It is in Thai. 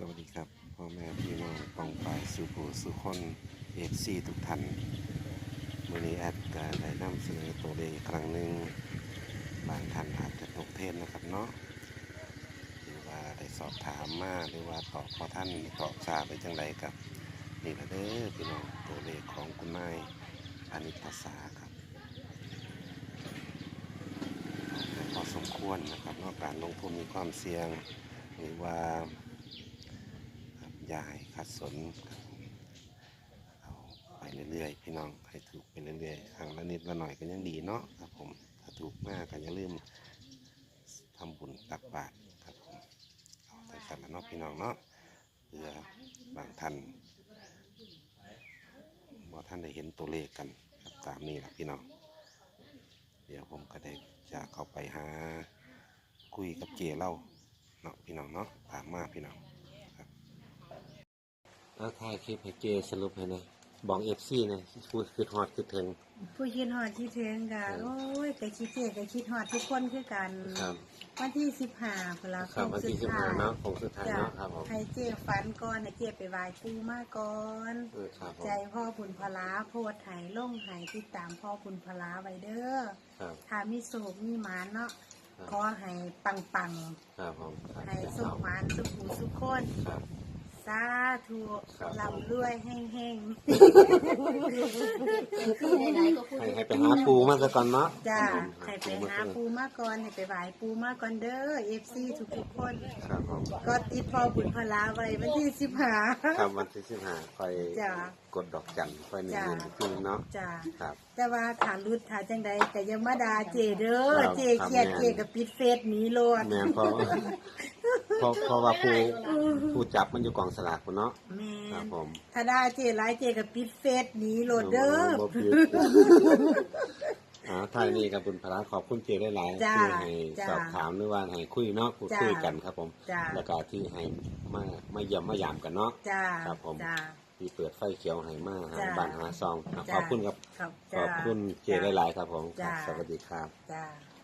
สวัสดีครับพ่อแม่พี่น้องปองปายสุภูสุคนเอฟซีทุกท่านวันนี้แอดก็ได้นำเสนอตัวเลขอีกครั้งหนึ่งบางท่านอาจจะตกเทศนะครับเนาะหรือว่าได้สอบถามมาหรือว่าตอบพอท่านตอบทราบไปจังไรกับ นี่ละเด้อพี่น้องตัวเลขของคุณนายอนิตภาษาครับพอสมควรนะครับเนอกการลงทุนมีความเสี่ยง หรือว่า ยาให้ขัดสนครับเอาไปเรื่อยๆ พี่น้องให้ถูกไปเรื่อยๆครั้งละนิดละหน่อยก็ยังดีเนาะครับผมถ้าถูกมากก็อย่าลืมทำบุญตักบาตรครับผมเอาแต่สันละเนาะพี่น้องเนาะเพื่อบางท่านบ่ท่านได้เห็นตัวเลขกันครับตามนี้แหละพี่น้องเดี๋ยวผมก็ได้จะเข้าไปหาคุยกับเจเล่าเนาะพี่น้องเนาะตามมาพี่น้อง เอาถ่ายคลิปให้เจสรุปให้หนะบอกเอฟซีนะพูดคือฮอดคือถึง ผู้คิดฮอดคิดถึงกัครับ โอ้ยแต่คิดเจ๊ก็คิดฮอดทุกคนคือกันครับวันที่สิบห้าพนละครับวันที่สิบห้าเนาะของสุดท้ายจ้ะเนาะครับผมให้เจ๊ฝันก่อนให้เจ๊ไปไหว้ปู่มาก่อน เออครับผมใจพ่อบุญพลาโพดไหลงไหติดตามพ่อบุญพลาไว้เด้อครับถ้ามีโศกมีหมานเนาะครับขอให้ปังปังครับผมครับๆให้โศกหมานสุขหูสุขคน ครับ สาธุครับลำรวยแห้งให้ให้ไปหาปูมาซะก่อนเนาะๆจ้าครับผมให้ไปมาหาซะก่อนปูมาก่อนให้ไปไหว้ปูมาก่อนเด้อเอฟซีทุกๆคน ครับผมก็ติดพ่อบุญพลาไว้วันที่สิบห้า ครับวันที่สิบห้าคอยจ้ะกดดอกจันคอยหนึ่งจ้ะหมื่นอีกทีเนาะจ้าครับ แต่ว่าถารุดถาจังใดแต่ยังมาดาเจเด้อครับเจเครียดครับ เจแม่กับปิดเฟซหนีโลดแม่นเพราะเพราะเพราะว่าผู้ ผู้จับมันอยู่กองสลากพุ่นเนาะแม่ครับนผมถ้าได้เจหลายเจกับปิดเฟซหนีโลดเด้อ บ่ผิดอ่าท้ายนี้กับบุญพระขอบคุณเจได้หลายๆจ้าที่ให้จ้าสอบถามหรือว่าให้คุยเนาะพูดจ้าคุยกันครับ ผมจ้า แล้วก็ที่ให้มามาเยี่ยมมายามกันเนาะ จ้าครับผม จ้า ที่เปิดไฟเขียวให้มาหาจ้าบ้านหาซองอะจ้า ขอบคุณครับ ครับขอบคุณเจจ้าได้หลายๆครับผมครับจ้า สวัสดีครับ จ้า